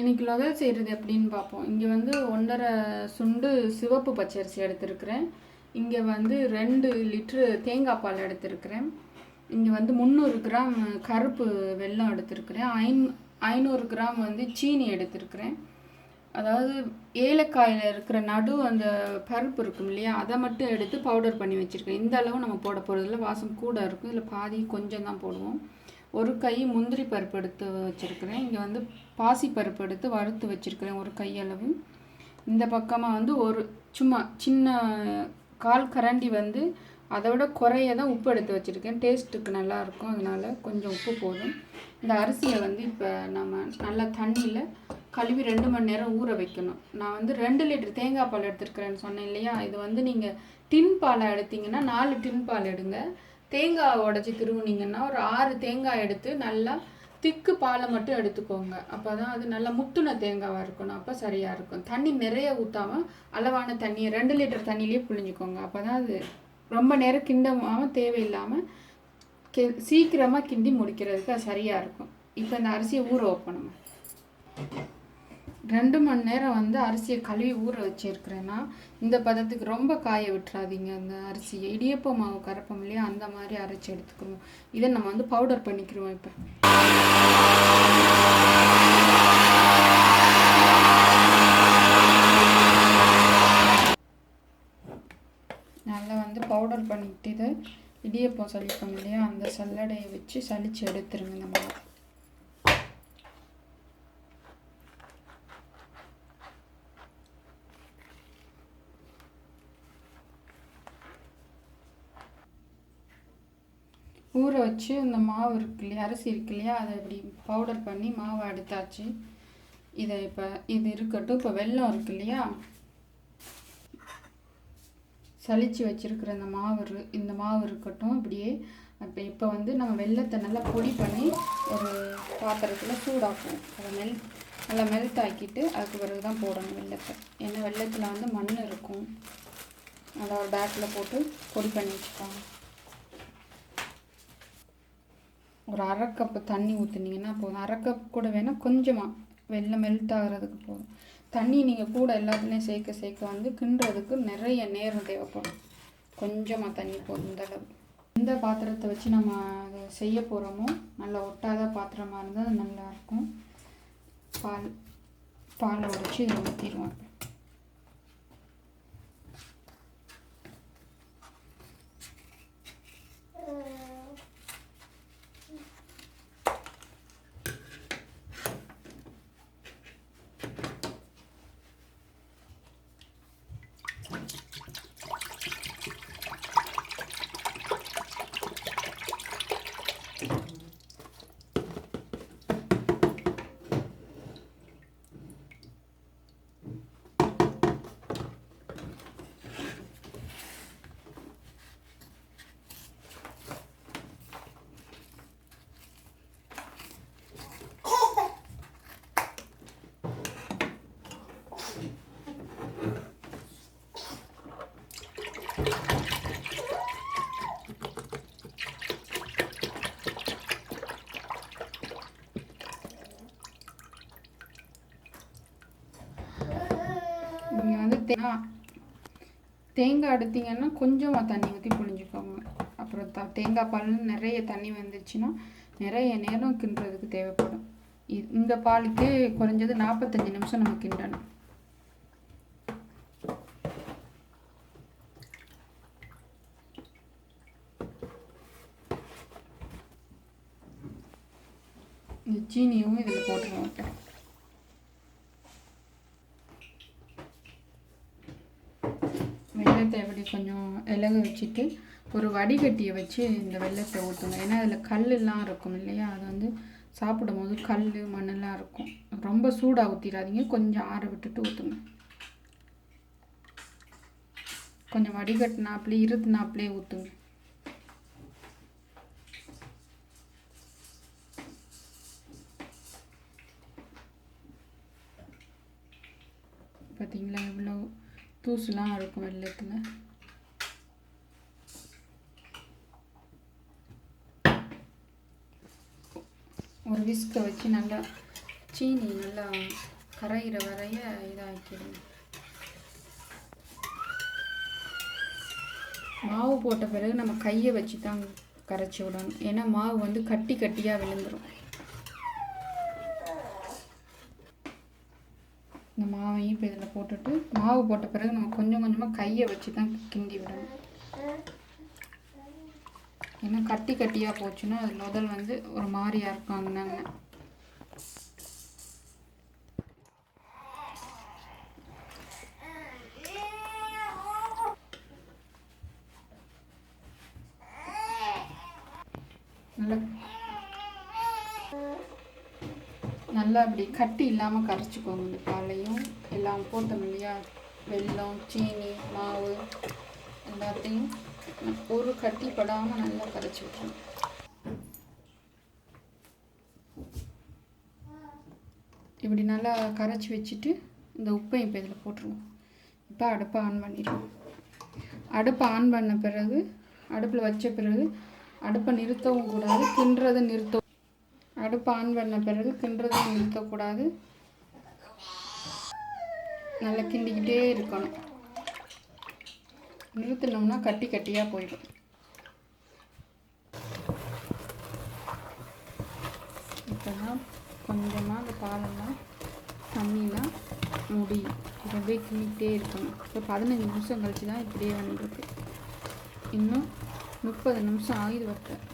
இன்னைக்கு லொதல் செய்கிறது எப்படின்னு பார்ப்போம். இங்கே வந்து ஒன்றரை சுண்டு சிவப்பு பச்சரிசி எடுத்திருக்கிறேன். இங்கே வந்து ரெண்டு லிட்ரு தேங்காய் பால் எடுத்திருக்கிறேன். இங்கே வந்து முந்நூறு கிராம் கருப்பு வெல்லம் எடுத்திருக்கிறேன். ஐந் ஐநூறு கிராம் வந்து சீனி எடுத்திருக்கிறேன். அதாவது ஏலக்காயில் இருக்கிற நடு அந்த பருப்பு இருக்கும் இல்லையா அதை மட்டும் எடுத்து பவுடர் பண்ணி வச்சுருக்கேன். இந்த அளவு நம்ம போட போகிறதில்ல வாசம் கூட இருக்கும். இதில் பாதி கொஞ்சம் தான் போடுவோம். ஒரு கை முந்திரி பருப்பு எடுத்து வச்சுருக்கிறேன். இங்கே வந்து பாசி பருப்பு எடுத்து வறுத்து வச்சுருக்கிறேன் ஒரு கையளவு இந்த பக்கமாக வந்து ஒரு சும்மா சின்ன கால் கரண்டி வந்து அதை விட குறைய தான் உப்பு எடுத்து வச்சுருக்கேன். டேஸ்ட்டுக்கு நல்லாயிருக்கும் அதனால் கொஞ்சம் உப்பு போதும். இந்த அரிசியை வந்து இப்போ நம்ம நல்லா தண்ணியில் கழுவி ரெண்டு மணி நேரம் ஊற வைக்கணும். நான் வந்து ரெண்டு லிட்டர் தேங்காய் பால் எடுத்துருக்கிறேன்னு சொன்னேன் இல்லையா? இது வந்து நீங்கள் டின் பாலை எடுத்தீங்கன்னா நாலு டின் பால் எடுங்க. தேங்காய் உடச்சி திருவுனீங்கன்னா ஒரு ஆறு தேங்காய் எடுத்து நல்லா திக்கு பாலை மட்டும் எடுத்துக்கோங்க. அப்போ தான் அது நல்லா முத்துன தேங்காவாக இருக்கணும். அப்போ சரியாக இருக்கும். தண்ணி நிறைய ஊற்றாமல் அளவான தண்ணியை ரெண்டு லிட்டர் தண்ணியிலே புழிஞ்சிக்கோங்க. அப்போ தான் அது ரொம்ப நேரம் கிண்டமாகவும் தேவையில்லாமல் கே சீக்கிரமாக கிண்டி முடிக்கிறதுக்கு அது சரியாக இருக்கும். இப்போ இந்த அரிசியை ஊற வைப்போம் நம்ம. ரெண்டு மணி நேரம் வந்து அரிசியை கழுவி ஊற வச்சிருக்கிறேன்னா இந்த பதத்துக்கு ரொம்ப காய விட்டுறாதீங்க. அந்த அரிசியை இடியப்ப மாவு கரப்பம் இல்லையா அந்த மாதிரி அரைச்சி எடுத்துக்கணும். இதை நம்ம வந்து பவுடர் பண்ணிக்கிறோம் இப்போ. நல்லா வந்து பவுடர் பண்ணிக்கிட்டு இதை இடியப்பம் சலிப்போம் இல்லையா அந்த சல்லடையை வச்சு சலித்து எடுத்துருங்க இந்த மாவு. ஊற வச்சு இந்த மாவு இருக்கு இல்லையா அரிசி இருக்கு இல்லையா அதை இப்படி பவுடர் பண்ணி மாவை எடுத்தாச்சு இதை இப்போ இது இருக்கட்டும் இப்போ வெல்லம் இருக்கு இல்லையா சளிச்சு வச்சுருக்கிற இந்த மாவு இரு- இந்த மாவு இருக்கட்டும் இப்படியே இப்போ இப்போ வந்து நம்ம வெள்ளத்தை நல்லா பொடி பண்ணி ஒரு பாத்திரத்தில் சூடாக்குவோம். அதை மெல் நல்லா மெல்ட் ஆக்கிட்டு அதுக்கு பிறகு தான் போடணும் வெள்ளத்தை ஏன்னா வெல்லத்தில் வந்து மண் இருக்கும். அதை ஒரு பேக்கில் போட்டு பொடி பண்ணி வச்சுக்கோங்க. ஒரு அரை கப்பு தண்ணி ஊற்றுனீங்கன்னா போதும். அரை கப் கூட வேணால் கொஞ்சமாக வெளில மெல்ட் ஆகிறதுக்கு போதும். தண்ணி நீங்கள் கூட எல்லாத்துலேயும் சேர்க்க சேர்க்க வந்து கிண்டுறதுக்கு நிறைய நேரம் தேவைப்படும். கொஞ்சமாக தண்ணி போதும் இந்த அளவு. எந்த பாத்திரத்தை வச்சு நம்ம அதை செய்ய போகிறோமோ நல்லா ஒட்டாத பாத்திரமாக இருந்தால் அது நல்லாயிருக்கும் பால் பாலை உடைச்சி இதை ஊற்றிடுவோம் நீங்கள் தேங்காய் தேங்காய் எடுத்தீங்கன்னா கொஞ்சமாக தண்ணி ஊற்றி புழிஞ்சுக்கோங்க. அப்புறம் த தேங்காய் பால் நிறைய தண்ணி வந்துச்சுன்னா நிறைய நேரம் கிண்டுறதுக்கு தேவைப்படும். இந்த பாலுக்கு குறைஞ்சது நாற்பத்தஞ்சு நிமிஷம் நம்ம கிண்டணும். இந்த சீனியும் இதில் போட்டுருவோம் மாட்டேன் தேவடி கொஞ்சம் இலக வச்சுட்டு ஒரு வடிகட்டியை வச்சு இந்த வெள்ளத்தை ஊற்றணும் ஏன்னா அதில் கல்லெல்லாம் இருக்கும் இல்லையா? அது வந்து சாப்பிடும்போது கல் மண்ணெல்லாம் இருக்கும். ரொம்ப சூடாக ஊற்றிடாதீங்க கொஞ்சம் ஆற விட்டுட்டு ஊற்றுங்க கொஞ்சம் வடிகட்டினாப்லேயே இருத்துனாப்லேயே ஊற்றுங்க பார்த்தீங்களா எவ்வளோ தூசுலாம் இருக்கும் வெள்ளத்தில் ஒரு விஸ்கை வச்சு நல்லா சீனி நல்லா கரையிற வரைய இதாக்கிடுங்க மாவு போட்ட பிறகு நம்ம கையை வச்சு தான் கரைச்சி விடணும். ஏன்னா மாவு வந்து கட்டி கட்டியாக விழுந்துடும் இந்த மாவையும் இப்போ இதில் போட்டுட்டு மாவு போட்ட பிறகு நம்ம கொஞ்சம் கொஞ்சமாக கையை வச்சு தான் கிண்டி விடணும். ஏன்னா கட்டி கட்டியாக போச்சுன்னா அது முதல் வந்து ஒரு மாதிரியாக இருக்கும் அங்கங்க நல்லா நல்லா அப்படி கட்டி இல்லாமல் கரைச்சிக்கோங்க இந்த பாலையும். எல்லாம் போட்டோம் இல்லையா வெல்லம் சீனி மாவு எல்லாத்தையும் ஒரு கட்டி படாமல் நல்லா கரைச்சி விட்டுருங்க இப்படி நல்லா கரைச்சி வச்சுட்டு இந்த உப்பையும் இப்போ இதில் போட்டுருவோம் இப்போ அடுப்பை ஆன் பண்ணிடுவோம் அடுப்பை ஆன் பண்ண பிறகு அடுப்பில் வச்ச பிறகு அடுப்பை நிறுத்தவும் கூடாது கிண்டுறதை நிறுத்தவும் அடுப்பு ஆன் பண்ண பிறகு கிண்டுறதை நிறுத்தக்கூடாது. நல்லா கிண்டிக்கிட்டே இருக்கணும். நிறுத்தினோம்னா கட்டி கட்டியாக போயிடும். இப்போ தான் கொஞ்சமாக அந்த பாலெல்லாம் தண்ணிலாம் முடியும். ரொம்பவே அப்படியே கிண்டிக்கிட்டே இருக்கணும். இப்போ பதினஞ்சு நிமிஷம் கழிச்சு தான் இப்படியே வந்துருக்கு. இன்னும் முப்பது நிமிஷம் ஆகுது வைக்க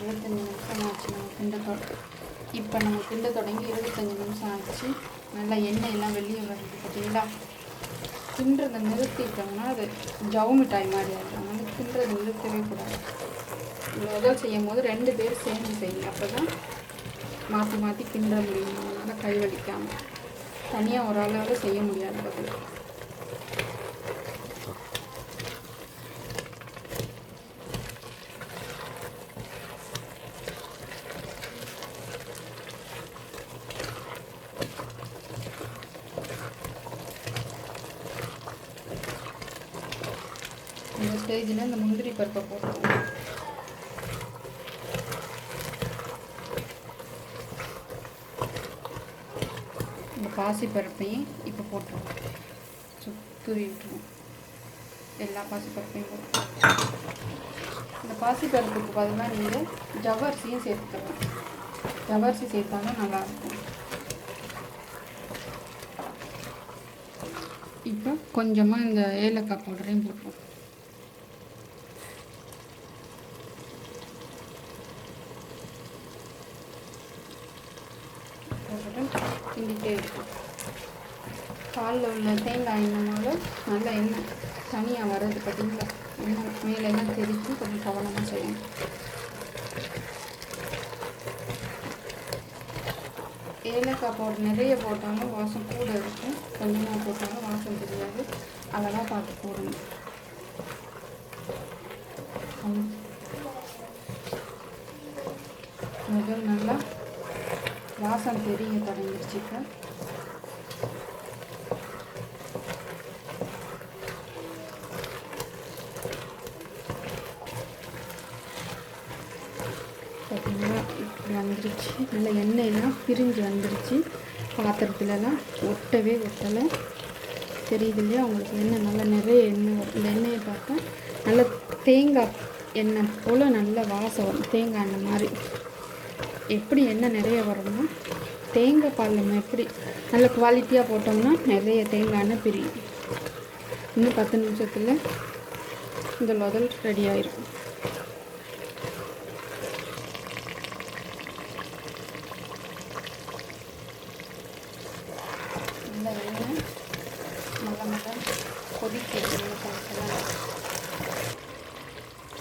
இருபத்தஞ்சி நிமிஷம் ஆச்சு நம்ம கிண்ட தொட இப்போ நம்ம கிண்ட தொடங்கி இருபத்தஞ்சி நிமிஷம் ஆச்சு. நல்லா எண்ணெய் எல்லாம் வெளியே வருது பார்த்தீங்களா கிண்டுறதை நிறுத்திட்டோம்னா அது ஜவு மிட்டாய் மாதிரி ஆகிடும் அதனால் கிண்டுறதை நிறுத்தவே கூடாது. முதல் செய்யும் போது ரெண்டு பேர் சேர்ந்து செய்யுங்க. அப்போ தான் மாற்றி மாற்றி கிண்டுற முடியும். அதனால் கை வலிக்காமல் தனியாக ஒரு ஆளால் செய்ய முடியாது பதில். இதில் இந்த முந்திரி பருப்பை போட்டுருவோம் இந்த பாசி பருப்பையும் இப்போ போட்டுருவோம். சுத்தூரி விட்டுருவோம். எல்லா பாசி பருப்பையும் போட்டுருவோம். இந்த பாசி பருப்புக்கு பதிலாக நீங்கள் ஜவ்வரிசியும் சேர்த்துக்கலாம். ஜவ்வரிசி சேர்த்தாலும் நல்லாயிருக்கும் இப்போ கொஞ்சமாக இந்த ஏலக்காய் பவுடரையும் போட்டுருவோம் போட்டுட்டு கிண்டிகிட்டே இருக்கும் பாலில் உள்ள தேங்காய் எண்ணெய்னால நல்ல எண்ணெய். தனியாக வர்றது பார்த்தீங்களா எண்ணெய். மேலே எல்லாம் தெரிச்சு கொஞ்சம் கவனமாக செய்யணும். ஏலக்காய் போட்டு நிறைய போட்டாலும் வாசம் கூட இருக்கும். கொஞ்சமாக போட்டாலும் வாசம் தெரியாது. அதெல்லாம் பார்த்து போடணும். முதல் நல்லா வாசம் தெரிய தொடங்கிருச்சு இப்போ. இப்படி வந்துருச்சு. நல்ல எண்ணெயெல்லாம் பிரிஞ்சு வந்துருச்சு. பாத்திரத்துலலாம் ஒட்டவே ஒட்டலை. தெரியுது இல்லையா? உங்களுக்கு எண்ணெய் நல்லா நிறைய எண்ணெய் இந்த எண்ணெயை பார்த்தா நல்லா தேங்காய் எண்ணெய் போல் நல்ல வாசம் வரும். தேங்காய் எண்ணெய் மாதிரி. எப்படி என்ன நிறைய வரும்னா தேங்காய் பால் நம்ம எப்படி நல்ல குவாலிட்டியாக போட்டோம்னா நிறைய தேங்காய் பிரியும். இன்னும் பத்து நிமிஷத்தில் இந்த முதல் ரெடி ஆயிரும். இந்த எண்ணெய் நல்ல நல்லா கொதிக்க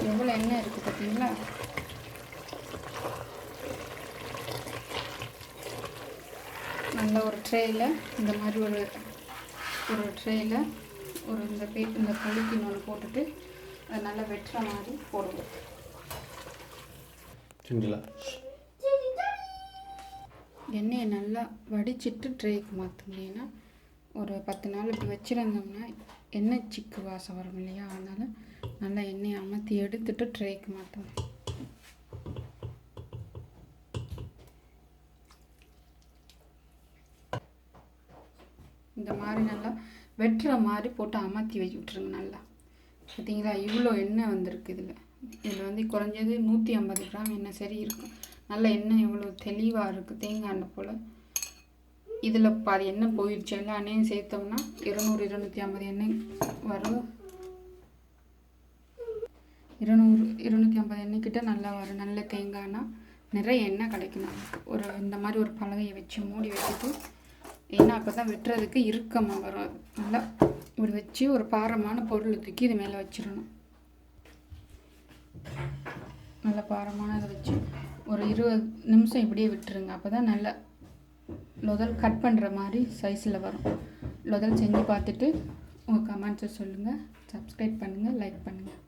எவ்வளோ எண்ணெய் இருக்குது பார்த்தீங்களா நல்ல ஒரு ட்ரேயில் இந்த மாதிரி ஒரு ஒரு ட்ரேயில் ஒரு இந்த பே இந்த பொலிக்கின் ஒன்று போட்டுட்டு அதை நல்லா வெட்டுற மாதிரி போடுவோம் எண்ணெயை நல்லா வடிச்சிட்டு ட்ரேக்கு மாற்றுனீங்கன்னா ஒரு பத்து நாள் இப்படி வச்சுருந்தோம்னா எண்ணெய் சிக்கு வாசம் வரும் இல்லையா? அதனால் நல்லா எண்ணெயை அமர்த்தி எடுத்துட்டு ட்ரேக்கு மாற்றணும் இந்த மாதிரி நல்லா வெட்டுற மாதிரி போட்டு அமர்த்தி வச்சு விட்ருங்க நல்லா. பார்த்தீங்களா? இவ்வளோ எண்ணெய் வந்திருக்கு இதில். இதில் வந்து குறைஞ்சது நூற்றி ஐம்பது கிராம் எண்ணெய் சரி இருக்கும். நல்ல எண்ணெய் எவ்வளோ தெளிவாக இருக்குது தேங்காய் எண்ணெய் போல். இதில் பாதி எண்ணெய் போயிடுச்சு எல்லா எண்ணெயும் சேர்த்தோம்னா இருநூறு இருநூற்றி ஐம்பது எண்ணெய் வரும். இருநூறு இருநூற்றி ஐம்பது எண்ணெய் கிட்ட நல்லா வரும். நல்ல தேங்காய்னா நிறைய எண்ணெய் கிடைக்கணும் ஒரு இந்த மாதிரி ஒரு பலகையை வச்சு மூடி வச்சுட்டு ஏன்னா அப்போ தான் வெட்டுறதுக்கு இறுக்கமாக வரும். அது நல்லா இப்படி வச்சு ஒரு பாரமான பொருளை தூக்கி இது மேலே வச்சிடணும். நல்ல பாரமான இதை வச்சு ஒரு இருபது நிமிஷம் இப்படியே விட்டுருங்க. அப்போ தான் நல்ல லொதல் கட் பண்ணுற மாதிரி சைஸில் வரும். லொதல் செஞ்சு பார்த்துட்டு உங்கள் கமெண்ட்ஸை சொல்லுங்கள் சப்ஸ்கிரைப் பண்ணுங்கள் லைக் பண்ணுங்கள்